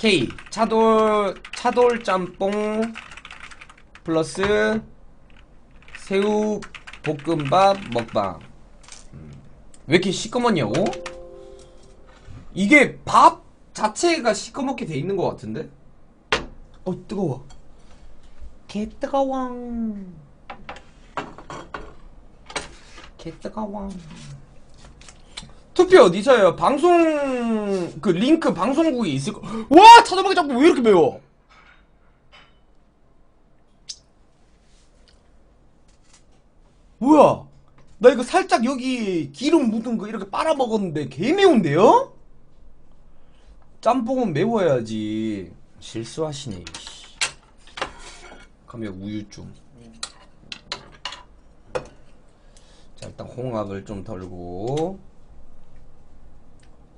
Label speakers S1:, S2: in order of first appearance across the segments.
S1: K. 차돌 차돌 짬뽕 플러스 새우 볶음밥 먹방. 음, 왜 이렇게 시꺼먼냐고? 이게 밥 자체가 시꺼멓게 돼 있는 것 같은데? 어 뜨거워. 개 뜨거워. 개 뜨거워 투표 어디서요? 방송 그 링크 방송국에 있을 거. 와 차도박이 짬뽕 왜 이렇게 매워? 뭐야? 나 이거 살짝 여기 기름 묻은 거 이렇게 빨아 먹었는데 개 매운데요? 짬뽕은 매워야지. 실수하시네. 그럼 우유 좀. 자 일단 홍합을 좀 덜고.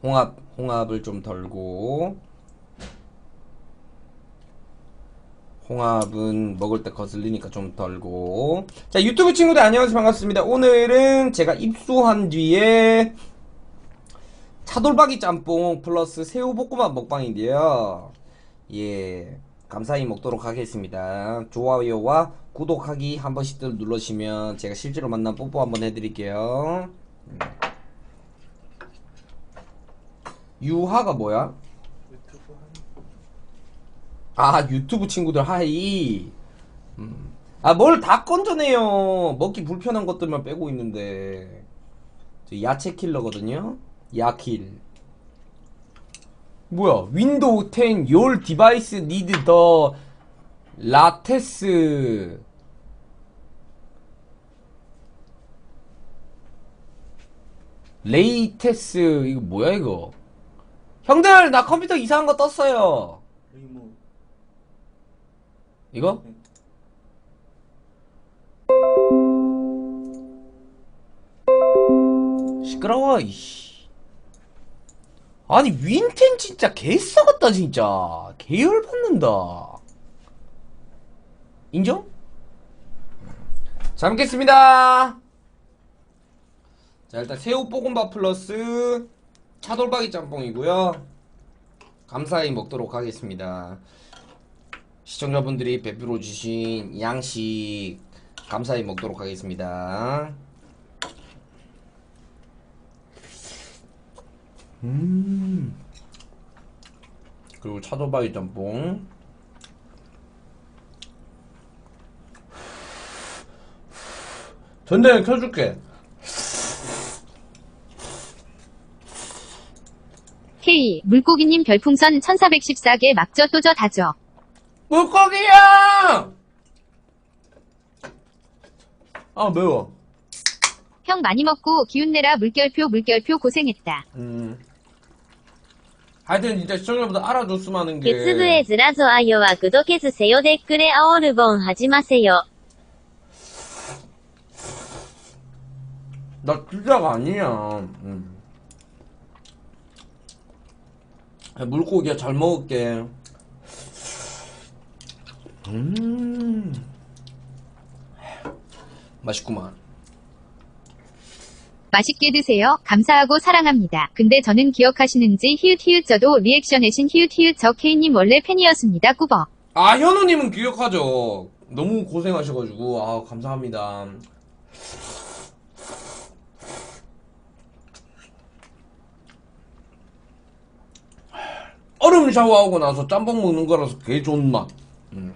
S1: 홍합 홍합을 좀 덜고. 홍합은 먹을 때 거슬리니까 좀 덜고. 자 유튜브 친구들 안녕하세요. 반갑습니다. 오늘은 제가 입수한 뒤에 차돌박이 짬뽕 플러스 새우볶음밥 먹방인데요. 예 감사히 먹도록 하겠습니다. 좋아요와 구독하기 한 번씩들 눌러주시면 제가 실제로 만나 뽀뽀 한번 해드릴게요. 음. 유하가 뭐야? 아 유튜브 친구들 하이. 음. 아뭘 다 건져내요. 먹기 불편한 것들만 빼고 있는데. 저 야채 킬러거든요. 야킬. 뭐야? 윈도우 10 your device latest 레이테스 이거 뭐야 이거 형들 나 컴퓨터 이상한 거 떴어요.
S2: 여기 뭐.
S1: 이거? 시끄러워 이씨. 아니 윈텐 진짜 개 썩었다 진짜. 개 열받는다. 인정? 잘 먹겠습니다. 자 일단 새우 볶음밥 플러스 차돌박이 짬뽕이고요 감사히 먹도록 하겠습니다 시청자분들이 베풀어 주신 양식 감사히 먹도록 하겠습니다. 음. 그리고 차돌박이 짬뽕. 전등을 켜줄게.
S3: K 물고기님 별풍선 1414개 막저 또저 다져.
S1: 물고기야! 아 매워.
S3: 형 많이 먹고 기운내라 물결표 물결표 고생했다.
S1: 음. 하여튼 진짜 시청자분들 알아줬으면 하는 게
S4: ケツブエズラゾアヨはグドケズセヨデックレアオルボン始ませよ。
S1: 나 진짜가 아니야. 음. 물고기야 잘 먹을게. 음. 맛있구만.
S3: 맛있게 드세요. 감사하고 사랑합니다. 근데 저는 기억하시는지 히읗히읗 저도 리액션해신 히읗히읗 저 K님 원래 팬이었습니다. 꾸벅.
S1: 아 현우님은 기억하죠. 너무 고생하셔가지고 아 감사합니다. 얼음 샤워하고 나서 짬뽕 먹는 거라서 개 좋은 맛. 음.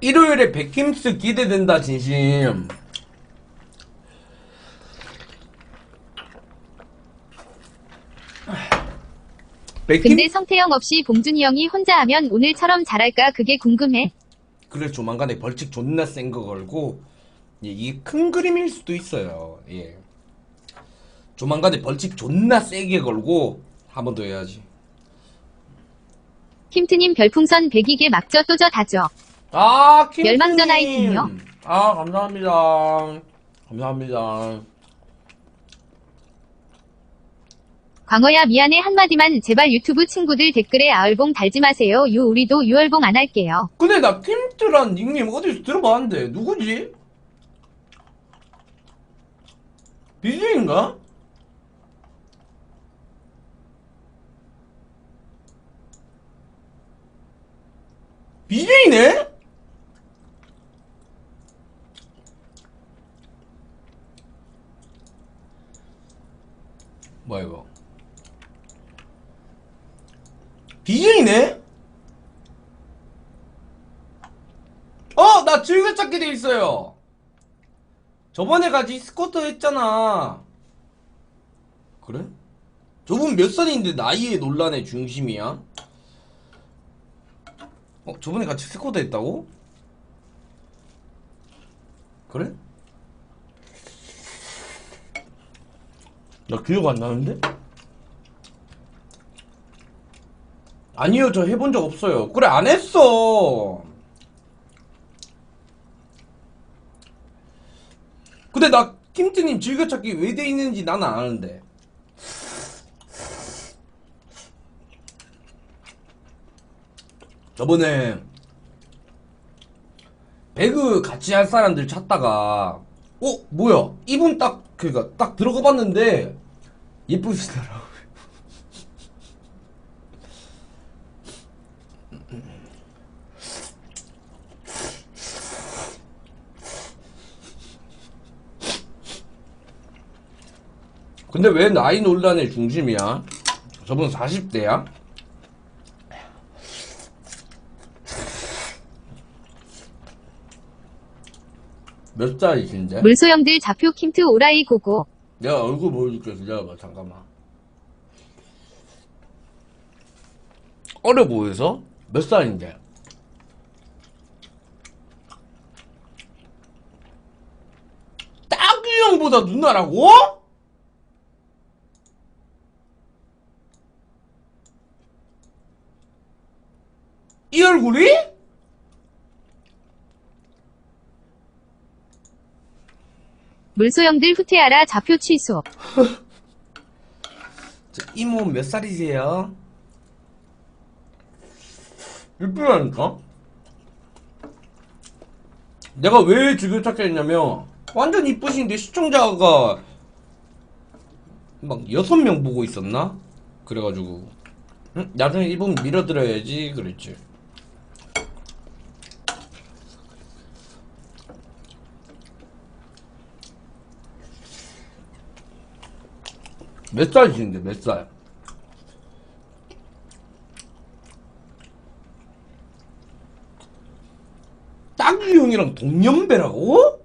S1: 일요일에 백킴스 기대된다 진심. 백킴
S3: 근데 성태형 없이 봉준이 형이 혼자 하면 오늘처럼 잘할까 그게 궁금해.
S1: 그래 조만간에 벌칙 존나 센 거 걸고 예, 이게 큰 그림일 수도 있어요. 예. 조만간에 벌칙 존나 세게 걸고 한 번 더 해야지.
S3: 킴트님 별풍선 102개 막저 또저 다져.
S1: 아, 킴님.
S3: 멸망전 아이템이요?
S1: 아, 감사합니다. 감사합니다.
S3: 광어야 미안해 한마디만 제발 유튜브 친구들 댓글에 아얼봉 달지 마세요. 유 우리도 유얼봉 안 할게요.
S1: 근데 나 킴트란 닉네임 어디서 들어봤는데 누구지? BJ인가? BJ네? 뭐야 이거 BJ네? 어! 나 즐겨찾게 돼 있어요! 저번에 같이 스쿼트 했잖아. 그래? 저분 몇 살인데 나이의 논란의 중심이야? 어, 저번에 같이 스쿼트 했다고? 그래? 나 기억 안 나는데? 아니요, 저 해본 적 없어요. 그래, 안 했어! 근데 나 김트님 즐겨찾기 왜 돼 있는지 나는 아는데. 저번에 배그 같이 할 사람들 찾다가 어 뭐야 이분 딱 그니까 딱 들어가 봤는데 예쁘시더라 근데 왜 나이 논란의 중심이야? 저분 40대야? 몇 살이신데?
S3: 물소형들 좌표 킴트 오라이 고고.
S1: 내가 얼굴 보여줄게 기다려봐 잠깐만 어려 보여서? 몇 살인데? 딱이 형보다 누나라고? 이 얼굴이?
S3: 물소형들 후퇴하라 좌표 취소.
S1: 저 이모 몇 살이세요? 이쁘다니까? 내가 왜 즐겨찾기 했냐면 완전 이쁘신데 시청자가 막 여섯 명 보고 있었나? 그래가지고 응? 나중에 이분 밀어드려야지 그랬지 몇 살이신데 몇 살? 딱이 형이랑 동년배라고?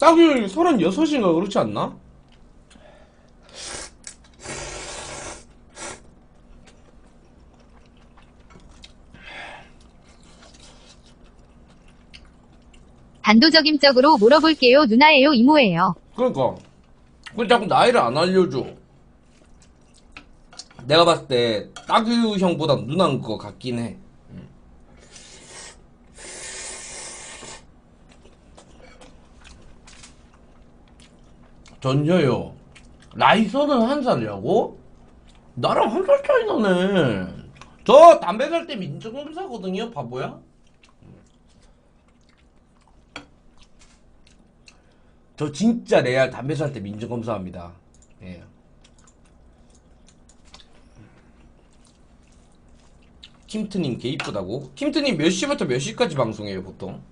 S1: 딱이 형이 36인가 그렇지 않나?
S3: 단도적임적으로 물어볼게요. 누나예요, 이모예요.
S1: 그러니까 왜 자꾸 나이를 안 알려줘 내가 봤을 때 딱유 형보다 누난 거 같긴 해 음. 전혀요 서른 한 살이라고? 나랑 한 살 차이 나네 저 담배 살 때 민정검사거든요 바보야? 저 진짜 레알 담배 살 때 민증 검사합니다. 예. 킴트님 개 이쁘다고? 킴트님 몇 시부터 몇 시까지 방송해요 보통?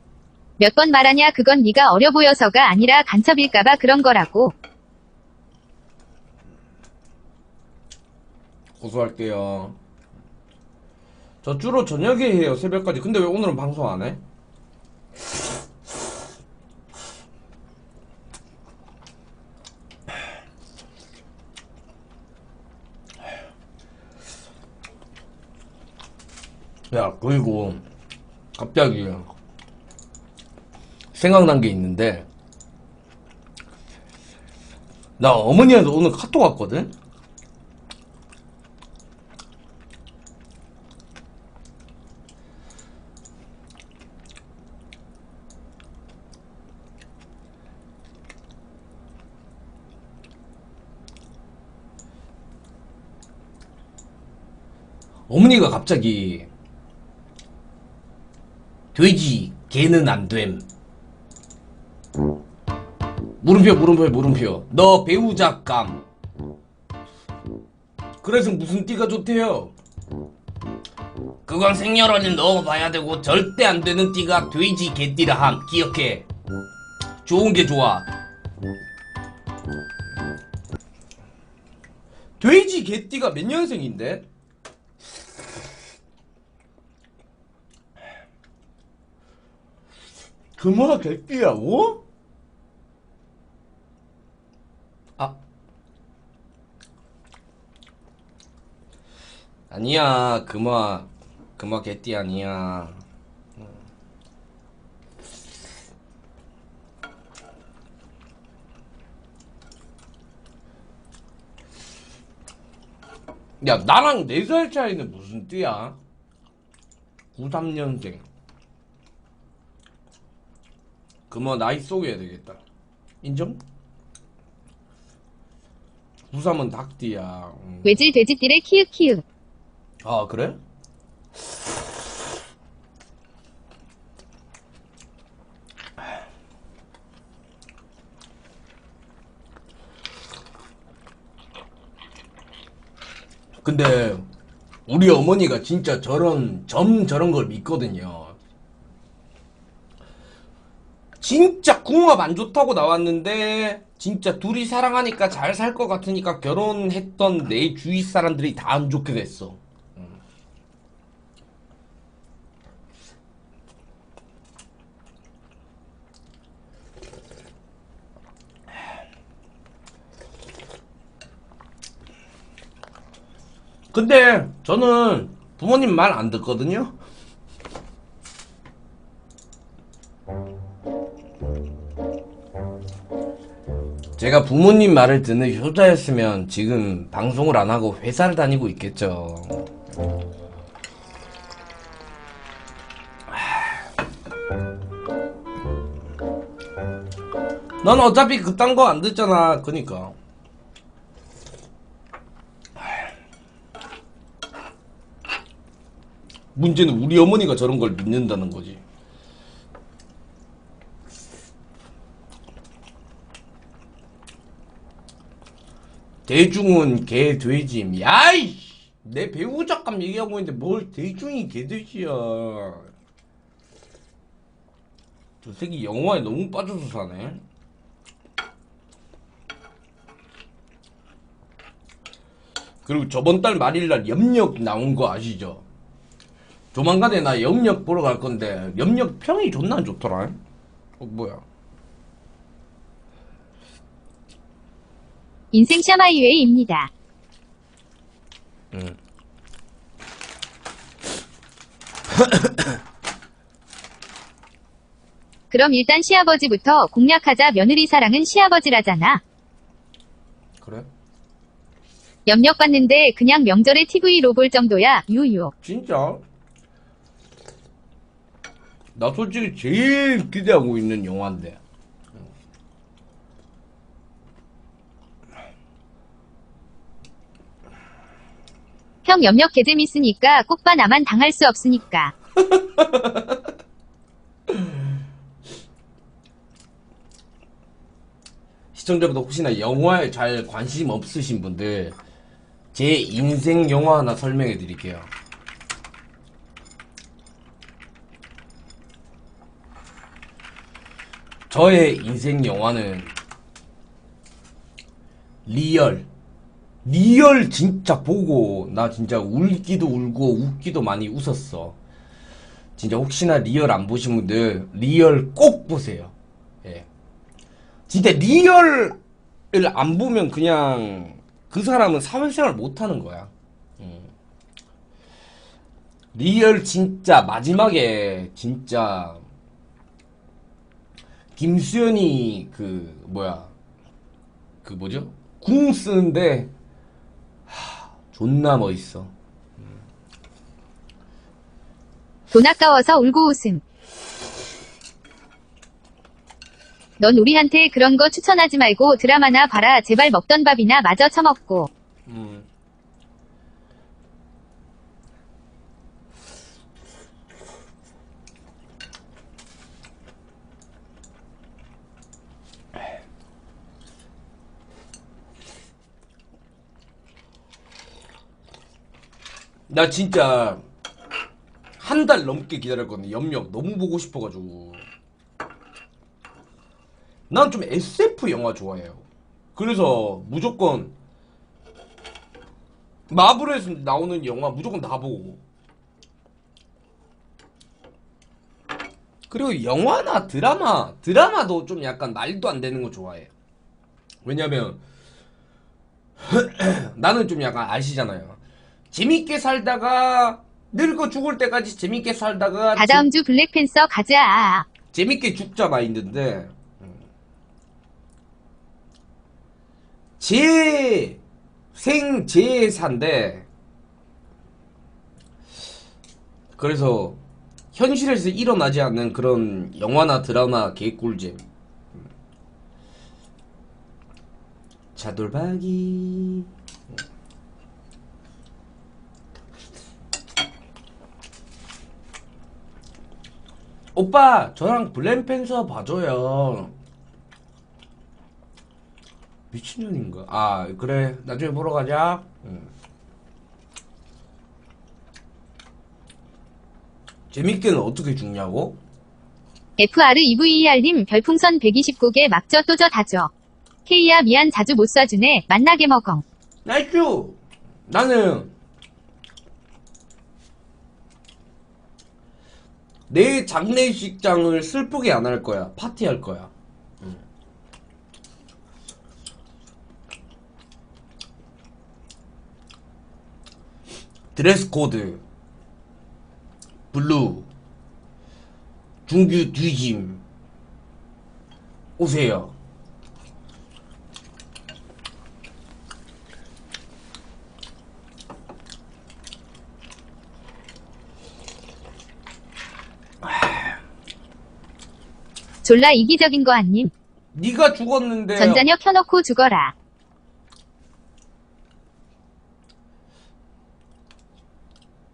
S3: 몇 번 말하냐 그건 네가 어려 보여서가 아니라 간첩일까봐 그런 거라고.
S1: 고소할게요. 저 주로 저녁에 해요 새벽까지. 근데 왜 오늘은 방송 안 해? 야 그리고 갑자기 생각난 게 있는데 나 어머니한테 오늘 카톡 왔거든? 어머니가 갑자기 돼지 개는 안됨. 물음표 물음표 물음표. 너 배우자감 그래서 무슨 띠가 좋대요? 그건 생년월일 넣어봐야 되고 절대 안 되는 띠가 돼지 개띠라 함. 기억해. 좋은 게 좋아. 돼지 개띠가 몇 년생인데? 금화 개띠라고? 아 아니야 금화 금화 개띠 아니야 야 나랑 4살 차이는 무슨 띠야? 93년생 그뭐 나이 쏘게 해야 되겠다 인정? 93은 닭띠야 음.
S3: 외질 돼지띠래 키읔키읔.
S1: 아 그래? 근데 우리 어머니가 진짜 저런 점 저런 걸 믿거든요. 진짜 궁합 안 좋다고 나왔는데 진짜 둘이 사랑하니까 잘 살 것 같으니까 결혼했던 내 주위 사람들이 다 안 좋게 됐어. 근데 저는 부모님 말 안 듣거든요. 제가 부모님 말을 듣는 효자였으면 지금 방송을 안 하고 회사를 다니고 있겠죠. 넌 어차피 그딴 거 안 듣잖아. 그니까. 문제는 우리 어머니가 저런 걸 믿는다는 거지. 대중은 개 돼지. 야이! 내 배우 작감 얘기하고 있는데 뭘 대중이 개 돼지야. 저 새끼 영화에 너무 빠져서 사네. 그리고 저번 달 말일날 염력 나온 거 아시죠? 조만간에 나 염력 보러 갈 건데 염력 평이 존나 안 좋더라. 어 뭐야?
S3: 인생 샤마이웨이입니다.
S1: 응.
S3: 그럼 일단 시아버지부터 공략하자 며느리 사랑은 시아버지라잖아.
S1: 그래?
S3: 염력 받는데 그냥 명절에 TV 로 볼 정도야. 유유.
S1: 진짜? 나 솔직히 제일 기대하고 있는 영화인데.
S3: 형 염력 개재미 쓰니까 꽃바 나만 당할 수 없으니까.
S1: 시청자분들 혹시나 영화에 잘 관심 없으신 분들 제 인생 영화 하나 설명해 드릴게요. 저의 인생 영화는 리얼 리얼 진짜 보고 나 진짜 울기도 울고 웃기도 많이 웃었어. 진짜 혹시나 리얼 안 보신 분들 리얼 꼭 보세요. 예. 진짜 리얼을 안 보면 그냥 그 사람은 사회생활 못 하는 거야. 음. 리얼 진짜 마지막에 진짜 김수현이 그 뭐야 그 뭐죠? 궁 쓰는데 하, 존나 멋있어.
S3: 돈 아까워서 울고 웃음. 넌 우리한테 그런 거 추천하지 말고 드라마나 봐라. 제발 먹던 밥이나 마저 처먹고.
S1: 음. 나 진짜 한 달 넘게 기다렸거든 염력 너무 보고 싶어가지고. 난 좀 SF 영화 좋아해요. 그래서 무조건 마블에서 나오는 영화 무조건 다 보고. 그리고 영화나 드라마 드라마도 좀 약간 말도 안 되는 거 좋아해. 왜냐면 나는 좀 약간 아시잖아요 재밌게 살다가 늙어 죽을 때까지 재밌게 살다가
S3: 다다음 주 블랙팬서 가자.
S1: 재, 재밌게 죽자 마인드인데 음. 제 생제사인데 그래서 현실에서 일어나지 않는 그런 영화나 드라마 개꿀잼 음. 차돌박이 오빠 저랑 블랙팬서 봐줘요 미친년인가 아 그래 나중에 보러 가자 응. 재밌게는 어떻게 죽냐고?
S3: FR2VER님 별풍선 129개 막져 또져 다져. K야 미안 자주 못 쏴주네. 만나게 먹엉.
S1: 나이스 나는 내 장례식장을 슬프게 안 할 거야. 파티할 거야. 응. 드레스 코드. 블루. 중규 뒤짐. 오세요
S3: 졸라 이기적인 거 아님.
S1: 네가 죽었는데
S3: 전자녀 켜놓고 죽어라.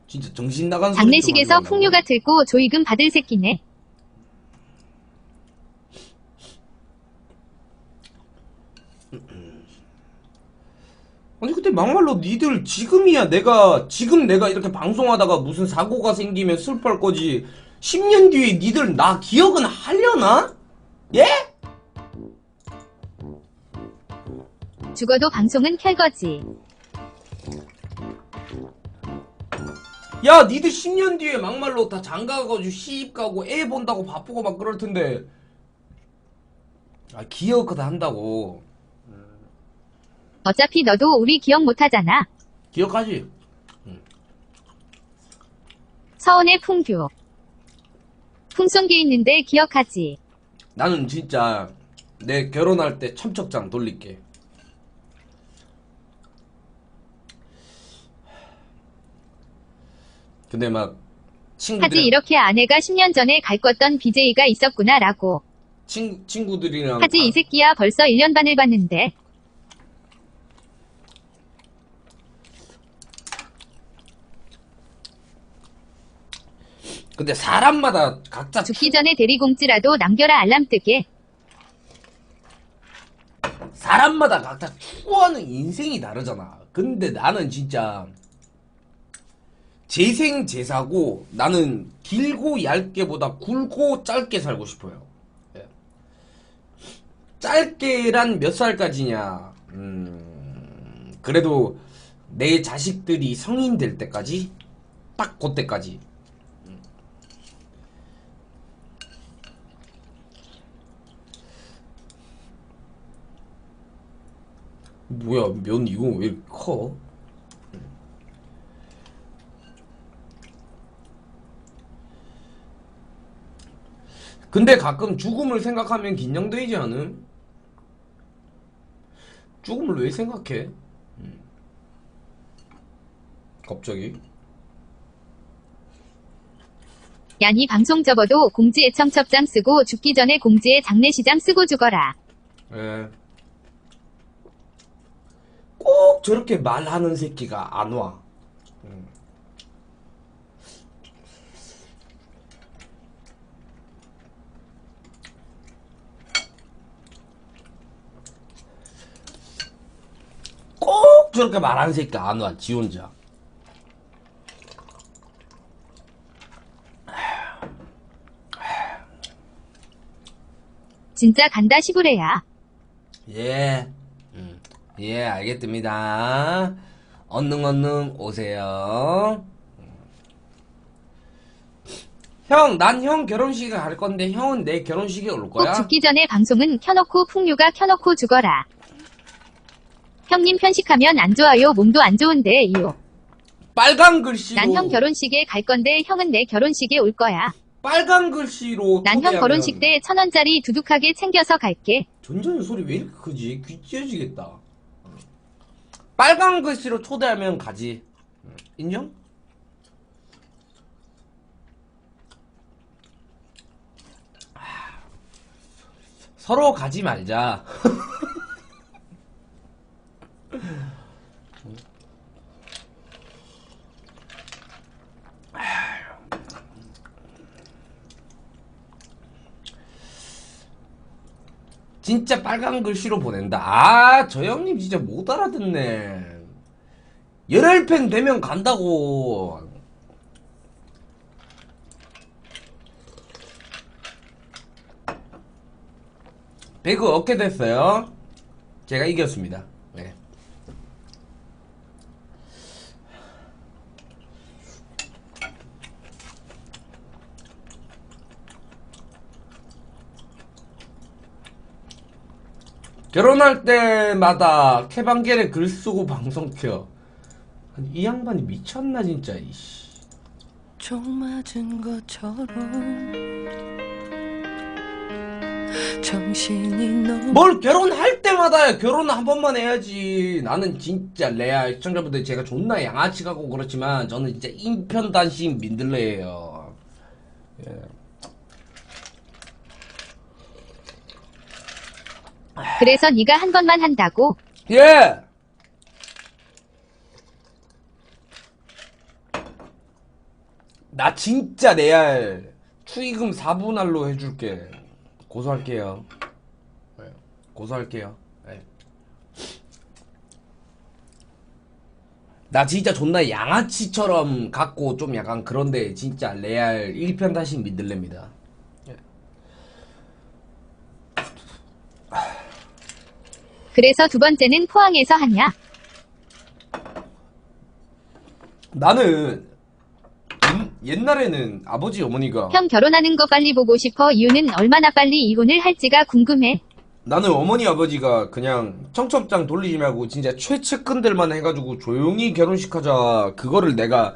S1: 진짜 정신 나간 소리
S3: 장례식에서. 풍류가 들고 조이금 받을 새끼네.
S1: 아니 근데 막말로 니들 지금이야 내가 지금 내가 이렇게 방송하다가 무슨 사고가 생기면 슬퍼할 거지 10년 뒤에 니들 나 기억은 하려나? 예?
S3: 죽어도 방송은 켤 거지.
S1: 야 니들 10년 뒤에 막말로 다 장가가가지고 시집 가고 애 본다고 바쁘고 막 그럴 텐데 아 기억 다 한다고
S3: 어차피 너도 우리 기억 못 하잖아.
S1: 기억하지?
S3: 서원의 풍규. 풍송기 있는데 기억하지.
S1: 나는 진짜 내 결혼할 때 첨척장 돌릴게. 근데 막 친구들
S3: 하지 이렇게 아내가 10년 전에 갈 껐던 BJ가 있었구나 라고.
S1: 친 친구들이랑
S3: 하지
S1: 가-
S3: 이 새끼야 벌써 1년 반을 봤는데.
S1: 근데 사람마다 각자
S3: 죽기 전에 대리공지라도 남겨라 알람 뜨게.
S1: 사람마다 각자 추구하는 인생이 다르잖아. 근데 나는 진짜 재생 제사고 나는 길고 얇게보다 굵고 짧게 살고 싶어요. 예. 짧게란 몇 살까지냐? 음, 그래도 내 자식들이 성인 될 때까지 딱 그때까지. 뭐야 면 이거 왜 이렇게 커? 근데 가끔 죽음을 생각하면 긴장되지 않음? 죽음을 왜 생각해? 음. 갑자기?
S3: 야니 방송 접어도 공지에 청첩장 쓰고 죽기 전에 공지에 장례시장 쓰고 죽어라.
S1: 예. 꼭 저렇게 말하는 새끼가 안 와. 음. 꼭 저렇게 말하는 새끼가 안 와. 지 혼자.
S3: 진짜 간다 시부레야.
S1: 예. 예, 알겠습니다. 얼른 얼른 오세요. 형, 난 형 결혼식에 갈 건데 형은 내 결혼식에 올
S3: 꼭
S1: 거야?
S3: 죽기 전에 방송은 켜놓고 풍류가 켜놓고 죽어라. 형님 편식하면 안 좋아요. 몸도 안 좋은데 이요.
S1: 빨간 글씨로
S3: 난 형 결혼식에 갈 건데 형은 내 결혼식에 올 거야.
S1: 빨간 글씨로
S3: 난형
S1: 초대하면
S3: 결혼식 때 천 원짜리 두둑하게 챙겨서 갈게.
S1: 전자는 소리 왜 이렇게 크지? 귀 찢어지겠다. 빨간 글씨로 초대하면 가지. 인정? 서로 가지 말자. 진짜 빨간 글씨로 보낸다. 아, 저 형님 진짜 못 알아듣네. 열혈팬 되면 간다고. 배그 어떻게 됐어요? 제가 이겼습니다. 네. 결혼할 때마다 캐방겔에 글 쓰고 방송 켜. 이 양반이 미쳤나 진짜 이씨.
S2: 총 맞은 것처럼 정신이 너무
S1: 뭘 결혼할 때마다 결혼 한 번만 해야지. 나는 진짜 레알 시청자분들 제가 존나 양아치 같고 그렇지만 저는 진짜 인편단심 민들레예요. 예.
S3: 그래서 네가 한 번만 한다고.
S1: 예. 나 진짜 레알 축의금 4분할로 해줄게. 고소할게요. 네, 고소할게요. 네. 나 진짜 존나 양아치처럼 갖고 좀 약간 그런데 진짜 레알 1편 다시 믿을랍니다.
S3: 그래서 두 번째는 포항에서 하냐?
S1: 나는 옛- 옛날에는 아버지 어머니가
S3: 형 결혼하는 거 빨리 보고 싶어. 이유는 얼마나 빨리 이혼을 할지가 궁금해.
S1: 나는 어머니 아버지가 그냥 청첩장 돌리지 말고 진짜 최측근들만 해가지고 조용히 결혼식 하자 그거를 내가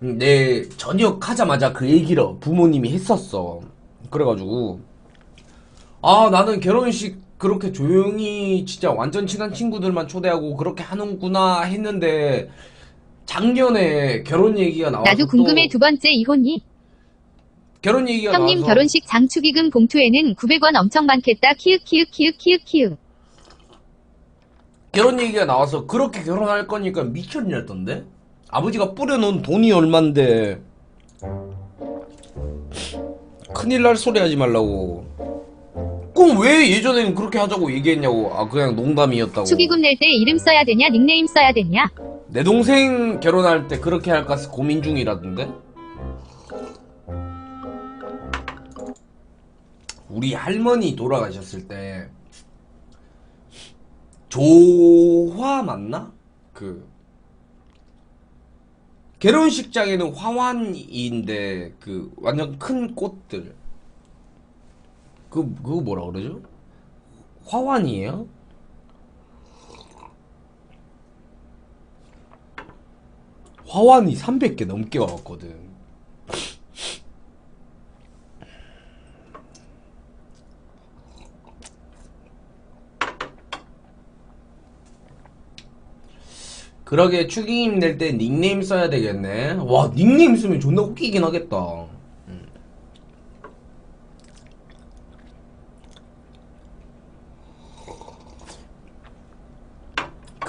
S1: 내 전역 하자마자 그 얘기를 부모님이 했었어 그래가지고 아 나는 결혼식 그렇게 조용히 진짜 완전 친한 친구들만 초대하고 그렇게 하는구나 했는데 작년에 결혼 얘기가 나와서
S3: 나도 궁금해 또두 번째 이혼이.
S1: 결혼 얘기가
S3: 형님
S1: 나와서
S3: 결혼식 장축의금 봉투에는 900원 엄청 많겠다. 키읔 키읔 키읔 키읔 키읔.
S1: 결혼 얘기가 나와서 그렇게 결혼할 거니까 미쳤냐던데? 아버지가 뿌려놓은 돈이 얼만데 큰일 날 소리 하지 말라고 그럼 왜 예전에는 그렇게 하자고 얘기했냐고 아 그냥 농담이었다고
S3: 축의금 낼 때 이름 써야 되냐 닉네임 써야 되냐?
S1: 내 동생 결혼할 때 그렇게 할까 고민 중이라던데 우리 할머니 돌아가셨을 때 조화 맞나? 그 결혼식장에는 화환인데 그 완전 큰 꽃들 그 그거 뭐라 그러죠? 화환이에요? 화환이 300개 넘게 와왔거든. 그러게 축의금 낼때 닉네임 써야 되겠네. 와 닉네임 쓰면 존나 웃기긴 하겠다.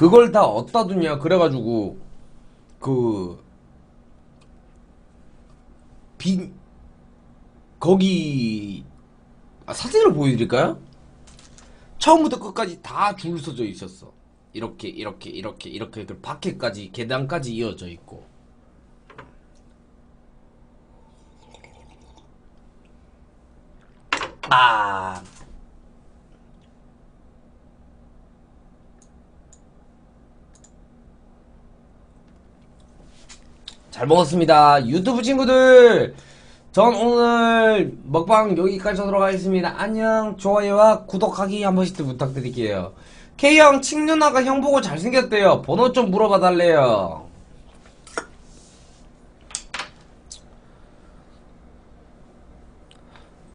S1: 그걸 다 어디다 두냐 그래가지고 그 빈, 거기, 아, 사진을 보여드릴까요? 처음부터 끝까지 다 줄 서져 있었어. 이렇게, 이렇게, 이렇게, 이렇게, 그 밖에까지, 계단까지 이어져 있고. 아, 잘 먹었습니다. 유튜브 친구들, 전 오늘 먹방 여기까지 하도록 하겠습니다. 안녕, 좋아요와 구독하기 한 번씩 부탁드릴게요. K형, 칭 누나가 형 보고 잘생겼대요. 번호 좀 물어봐 달래요.